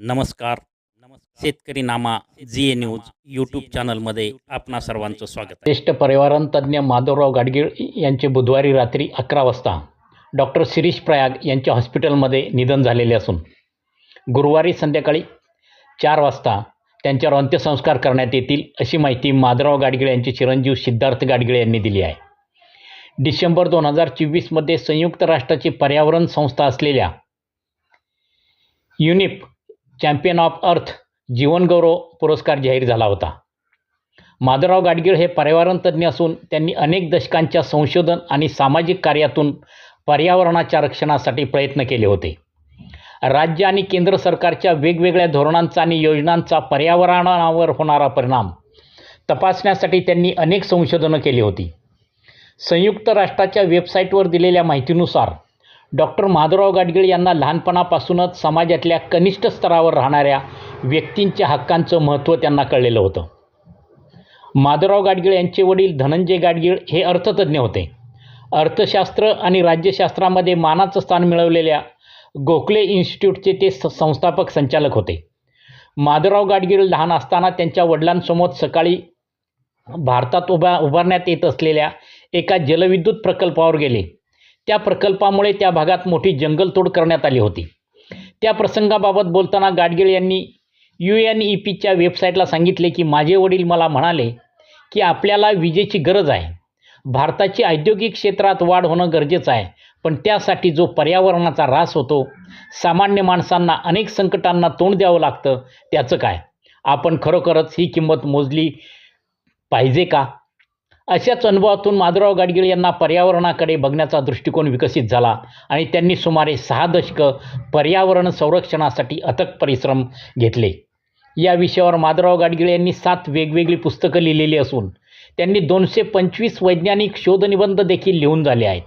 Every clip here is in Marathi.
नमस्कार. शेतकरी नामा जी ए न्यूज यूट्यूब चॅनलमध्ये आपणा सर्वांचं स्वागत आहे. ज्येष्ठ पर्यावरण तज्ज्ञ माधवराव गाडगीळ यांचे बुधवारी रात्री अकरा वाजता डॉक्टर शिरीष प्रयाग यांच्या हॉस्पिटलमध्ये निधन झालेले असून गुरुवारी संध्याकाळी चार वाजता त्यांच्यावर अंत्यसंस्कार करण्यात येतील अशी माहिती माधवराव गाडगीळ यांचे चिरंजीव सिद्धार्थ गाडगीळ यांनी दिली आहे. डिसेंबर दोन हजार चोवीसमध्ये संयुक्त राष्ट्राची पर्यावरण संस्था असलेल्या युनिप चॅम्पियन ऑफ अर्थ जीवनगौरव पुरस्कार जाहीर झाला होता. माधवराव गाडगीळ हे पर्यावरण तज्ज्ञ असून त्यांनी अनेक दशकांच्या संशोधन आणि सामाजिक कार्यातून पर्यावरणाच्या रक्षणासाठी प्रयत्न केले होते. राज्य आणि केंद्र सरकारच्या वेगवेगळ्या धोरणांचा आणि योजनांचा पर्यावरणावर होणारा परिणाम तपासण्यासाठी त्यांनी अनेक संशोधनं केली होती. संयुक्त राष्ट्राच्या वेबसाईटवर दिलेल्या माहितीनुसार डॉक्टर माधवराव गाडगीळ यांना लहानपणापासूनच समाजातल्या कनिष्ठ स्तरावर राहणाऱ्या व्यक्तींच्या हक्कांचं महत्त्व त्यांना कळलेलं होतं. माधवराव गाडगीळ यांचे वडील धनंजय गाडगीळ हे अर्थतज्ज्ञ होते. अर्थशास्त्र आणि राज्यशास्त्रामध्ये मानाचं स्थान मिळवलेल्या गोखले इन्स्टिट्यूटचे ते संस्थापक संचालक होते. माधवराव गाडगीळ लहान असताना त्यांच्या वडिलांसमोर सकाळी भारतात उभा उभारण्यात येत असलेल्या एका जलविद्युत प्रकल्पावर गेले. त्या प्रकल्पामुळे त्या भागात मोठी जंगलतोड करण्यात आली होती. त्या प्रसंगाबाबत बोलताना गाडगीळ यांनी यू एन ई पीच्या वेबसाईटला सांगितले की माझे वडील मला म्हणाले की आपल्याला विजेची गरज आहे. भारताची औद्योगिक क्षेत्रात वाढ होणं गरजेचं आहे. पण त्यासाठी जो पर्यावरणाचा ऱ्हास होतो सामान्य माणसांना अनेक संकटांना तोंड द्यावं लागतं. त्याचं काय? आपण खरोखरच ही किंमत मोजली पाहिजे का? अशाच अनुभवातून माधुराव गाडगीळ यांना पर्यावरणाकडे बघण्याचा दृष्टिकोन विकसित झाला आणि त्यांनी सुमारे सहा दशकं पर्यावरण संरक्षणासाठी अथक परिश्रम घेतले. या विषयावर माधुराव गाडगीळ यांनी सात वेगवेगळी पुस्तकं लिहिलेली असून त्यांनी दोनशे पंचवीस वैज्ञानिक शोधनिबंध देखील लिहून झाले आहेत.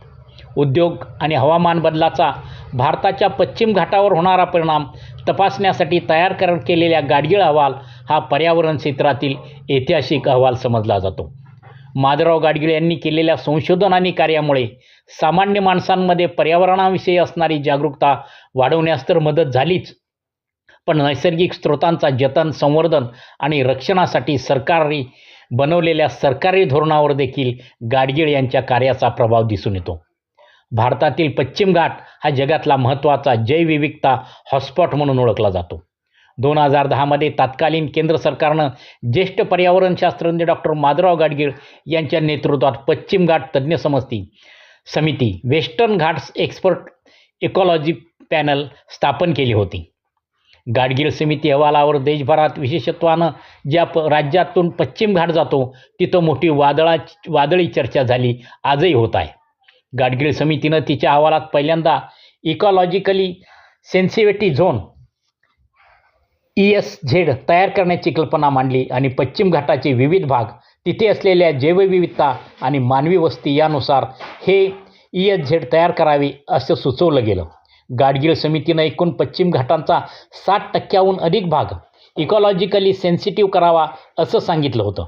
उद्योग आणि हवामान बदलाचा भारताच्या पश्चिम घाटावर होणारा परिणाम तपासण्यासाठी तयार कर केलेल्या गाडगीळ अहवाल हा पर्यावरण क्षेत्रातील ऐतिहासिक अहवाल समजला जातो. माधवराव गाडगीळ यांनी केलेल्या संशोधन आणि कार्यामुळे सामान्य माणसांमध्ये पर्यावरणाविषयी असणारी जागरूकता वाढवण्यास तर मदत झालीच. पण नैसर्गिक स्रोतांचा जतन संवर्धन आणि रक्षणासाठी सरकारी बनवलेल्या सरकारी धोरणावर देखील गाडगीळ यांच्या कार्याचा प्रभाव दिसून येतो. भारतातील पश्चिम घाट हा जगातला महत्त्वाचा जैवविविधता हॉटस्पॉट म्हणून ओळखला जातो. दोन हजार दहामध्ये तत्कालीन केंद्र सरकारनं ज्येष्ठ पर्यावरणशास्त्रज्ञ डॉक्टर माधवराव गाडगीळ यांच्या नेतृत्वात पश्चिम घाट तज्ज्ञ समस्ती समिती Western Ghats expert ecology panel स्थापन केली होती. गाडगीळ समिती अहवालावर देशभरात विशेषत्वानं ज्या प राज्यातून पश्चिम घाट जातो तिथं मोठी वादळा वादळी चर्चा झाली आजही होत आहे. गाडगीळ समितीनं तिच्या अहवालात पहिल्यांदा ecologically sensitivity zone E S Z तयार करण्याची कल्पना मांडली आणि पश्चिम घाटाचे विविध भाग तिथे असलेल्या जैवविविधता आणि मानवी वस्ती यानुसार हे ई एस झेड तयार करावे असं सुचवलं गेलं. गाडगीळ समितीनं एकूण पश्चिम घाटांचा साठ टक्क्याहून अधिक भाग इकॉलॉजिकली सेन्सिटिव्ह करावा असं सांगितलं होतं.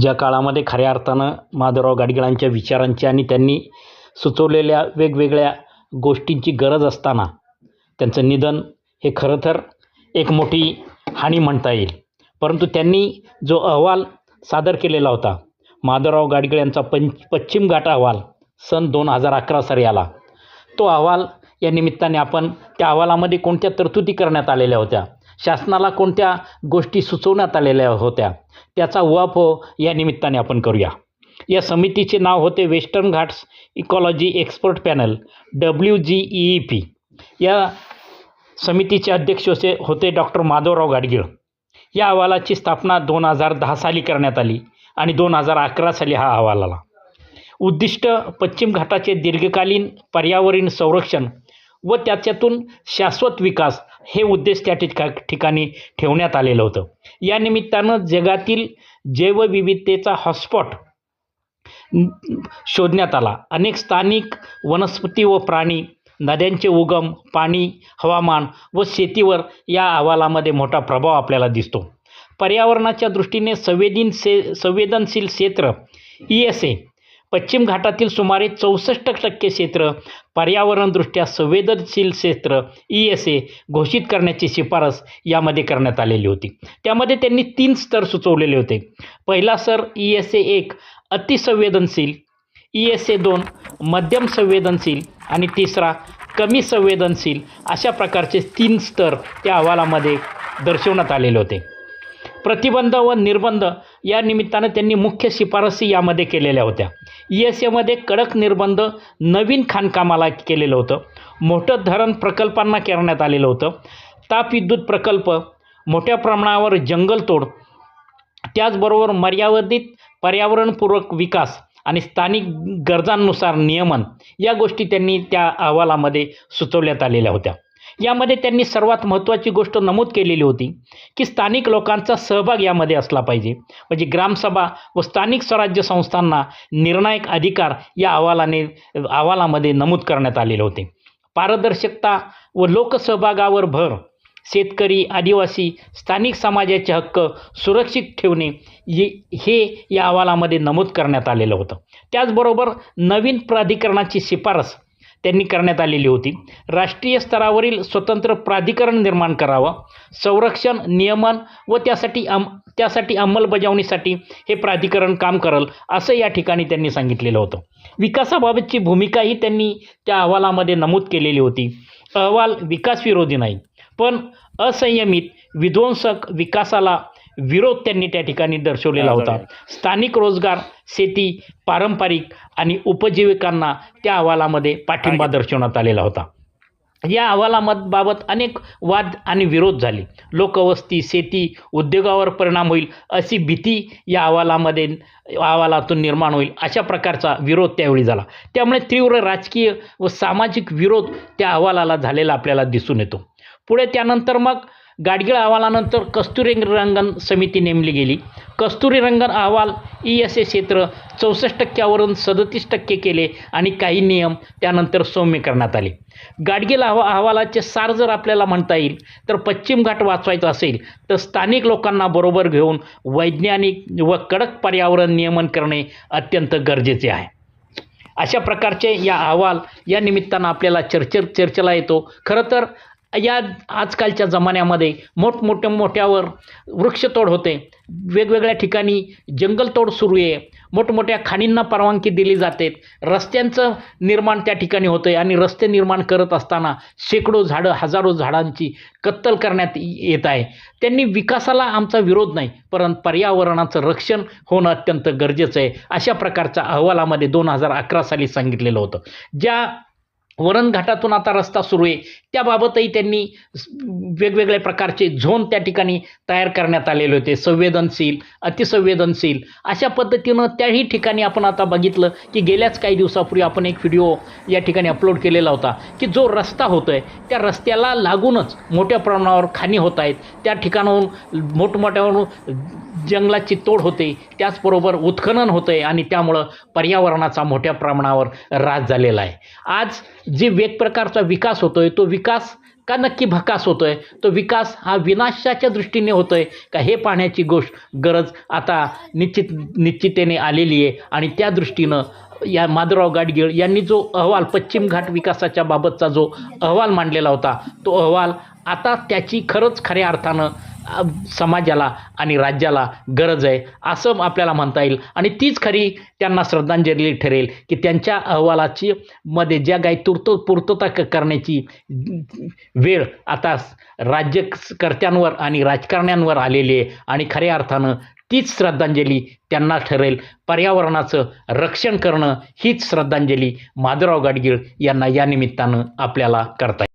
ज्या काळामध्ये खऱ्या अर्थानं माधवराव गाडगिळांच्या विचारांची आणि त्यांनी सुचवलेल्या वेगवेगळ्या गोष्टींची गरज असताना त्यांचं निधन हे खरं तर एक मोठी हानी म्हणता येईल. परंतु त्यांनी जो अहवाल सादर केलेला होता माधवराव गाडगीळ यांचा पंच पश्चिम घाट अहवाल सन दोन हजार अकरा साली आला. तो अहवाल या निमित्ताने आपण त्या अहवालामध्ये कोणत्या तरतुदी करण्यात आलेल्या होत्या शासनाला कोणत्या गोष्टी सुचवण्यात आलेल्या होत्या त्याचा उहापोह या निमित्ताने आपण करूया. या समितीचे नाव होते Western Ghats ecology expert panel W G E P. या समितीचे अध्यक्ष होते होते डॉक्टर माधवराव गाडगीळ. या अहवालाची स्थापना दोन हजार दहा साली करण्यात आली आणि दोन हजार अकरा साली हा अहवाल आला. उद्दिष्ट पश्चिम घाटाचे दीर्घकालीन पर्यावरण संरक्षण व त्याच्यातून शाश्वत विकास हे उद्देश त्या ठिका ठिकाणी ठेवण्यात आलेलं होतं. या निमित्तानं जगातील जैवविविधतेचा हॉटस्पॉट शोधण्यात आला. अनेक स्थानिक वनस्पती व प्राणी नद्यांचे उगम पाणी हवामान व शेतीवर या अहवालामध्ये मोठा प्रभाव आपल्याला दिसतो. पर्यावरणाच्या दृष्टीने संवेदनशे संवेदनशील क्षेत्र ई एस ए पश्चिम घाटातील सुमारे चौसष्ट टक्के क्षेत्र पर्यावरणदृष्ट्या संवेदनशील क्षेत्र ई एस ए घोषित करण्याची शिफारस यामध्ये करण्यात आलेली होती. त्यामध्ये त्यांनी तीन स्तर सुचवलेले होते. पहिला स्तर ई एस ए एक अतिसंवेदनशील ई एस ए दोन मध्यम संवेदनशील आणि तिसरा कमी संवेदनशील अशा प्रकारचे तीन स्तर त्या अहवालामध्ये दर्शवण्यात आलेले होते. प्रतिबंध व निर्बंध या निमित्तानं त्यांनी मुख्य शिफारसी यामध्ये केलेल्या होत्या. ई एस एमध्ये कडक निर्बंध नवीन खाणकामाला केलेलं होतं. मोठं धरण प्रकल्पांना करण्यात आलेलं होतं. तापविद्युत प्रकल्प मोठ्या प्रमाणावर जंगलतोड त्याचबरोबर मर्यादित पर्यावरणपूरक विकास आणि स्थानिक गरजांनुसार नियमन या गोष्टी त्यांनी त्या अहवालामध्ये सुचवण्यात आलेल्या होत्या. यामध्ये त्यांनी सर्वात महत्त्वाची गोष्ट नमूद केलेली होती की स्थानिक लोकांचा सहभाग यामध्ये असला पाहिजे. म्हणजे ग्रामसभा व स्थानिक स्वराज्य संस्थांना निर्णायक अधिकार या अहवालाने अहवालामध्ये नमूद करण्यात आलेले होते. पारदर्शकता व लोकसहभागावर भर शेतकरी आदिवासी स्थानिक समाजाचे हक्क सुरक्षित ठेवणे हे हे या अहवालामध्ये नमूद करण्यात आलेलं होतं. त्याचबरोबर नवीन प्राधिकरणाची शिफारस त्यांनी करण्यात आलेली होती. राष्ट्रीय स्तरावरील स्वतंत्र प्राधिकरण निर्माण करावं संरक्षण नियमन व त्यासाठी अम त्यासाठी अंमलबजावणीसाठी हे प्राधिकरण काम करल असं या ठिकाणी त्यांनी सांगितलेलं होतं. विकासाबाबतची भूमिकाही त्यांनी त्या अहवालामध्ये नमूद केलेली होती. अहवाल विकासविरोधी नाही. पण असंयमित विध्वंसक विकासाला विरोध त्यांनी त्या ठिकाणी दर्शवलेला होता. स्थानिक रोजगार शेती पारंपरिक आणि उपजीविकांना त्या अहवालामध्ये पाठिंबा दर्शवण्यात आलेला होता. या अहवालाबाबत अनेक वाद आणि विरोध झाले. लोकवस्ती शेती उद्योगावर परिणाम होईल अशी भीती या अहवालामध्ये अहवालातून निर्माण होईल अशा प्रकारचा विरोध त्यावेळी झाला. त्यामुळे तीव्र राजकीय व सामाजिक विरोध त्या अहवालाला झालेला आपल्याला दिसून येतो. पुढे त्यानंतर मग गाडगीळ अहवालानंतर कस्तुरी रंगन समिती नेमली गेली. कस्तुरी रंगन अहवाल ई एस ए क्षेत्र चौसष्ट टक्क्यावरून सदतीस टक्के केले आणि काही नियम त्यानंतर सौम्य करण्यात आले. गाडगीळ अहवा अहवालाचे सार जर आपल्याला म्हणता येईल तर पश्चिम घाट वाचवायचा असेल तर स्थानिक लोकांना बरोबर घेऊन वैज्ञानिक व कडक पर्यावरण नियमन करणे अत्यंत गरजेचे आहे. अशा प्रकारचे या अहवाल या निमित्तानं आपल्याला चर्चे चर्चेला येतो. खरं तर या आजकालच्या जमान्यामध्ये मोठमोठ्या मोठ्यावर वृक्षतोड होते. वेगवेगळ्या ठिकाणी जंगलतोड सुरू आहे. मोठमोठ्या खाणींना परवानगी दिली जाते. रस्त्यांचं निर्माण त्या ठिकाणी होतं आहे आणि रस्ते निर्माण करत असताना शेकडो झाडं हजारो झाडांची कत्तल करण्यात येत आहे. त्यांनी विकासाला आमचा विरोध नाही परंतु पर्यावरणाचं रक्षण होणं अत्यंत गरजेचं आहे अशा प्रकारच्या अहवालामध्ये दोन हजार अकरा साली सांगितलेलं होतं. ज्या वरण घाटातून आता रस्ता सुरू आहे. त्याबाबतही त्यांनी वेगवेगळ्या प्रकारचे झोन त्या ठिकाणी तयार करण्यात आलेले होते. संवेदनशील अतिसंवेदनशील अशा पद्धतीनं त्याही ठिकाणी आपण आता बघितलं की गेल्याच काही दिवसापूर्वी आपण एक व्हिडिओ या ठिकाणी अपलोड केलेला होता की जो रस्ता होतो आहे त्या रस्त्याला लागूनच मोठ्या प्रमाणावर खाणी होत आहेत. त्या ठिकाणाहून मोठमोठ्यावरून जंगलाची तोड होते. त्याचबरोबर उत्खनन होतं आहे आणि त्यामुळं पर्यावरणाचा मोठ्या प्रमाणावर ऱ्हास झालेला आहे. आज जे वेग प्रकारचा विकास होतो आहे तो विकास का नक्की भकास होतो आहे तो विकास हा विनाशाच्या दृष्टीने होतो आहे का हे पाहण्याची गोष्ट गरज आता निश्चित निश्चितेने आलेली आहे. आणि त्या दृष्टीनं या माधवराव गाडगीळ यांनी जो अहवाल पश्चिम घाट विकासाच्या बाबतचा जो अहवाल मांडलेला होता तो अहवाल आता त्याची खरंच खऱ्या अर्थानं समाजाला आणि राज्याला गरज आहे असं आपल्याला म्हणता येईल. आणि तीच खरी त्यांना श्रद्धांजली ठरेल की त्यांच्या अहवालाची मध्ये ज्या काही तुर्त पूर्तता क- करण्याची वेळ आता राज्यकर्त्यांवर आणि राजकारण्यांवर आलेली आहे आणि खऱ्या अर्थानं तीच श्रद्धांजली त्यांना ठरेल. पर्यावरणाचं रक्षण करणं हीच श्रद्धांजली माधुराव गाडगीळ यांना या निमित्तानं आपल्याला करता येईल.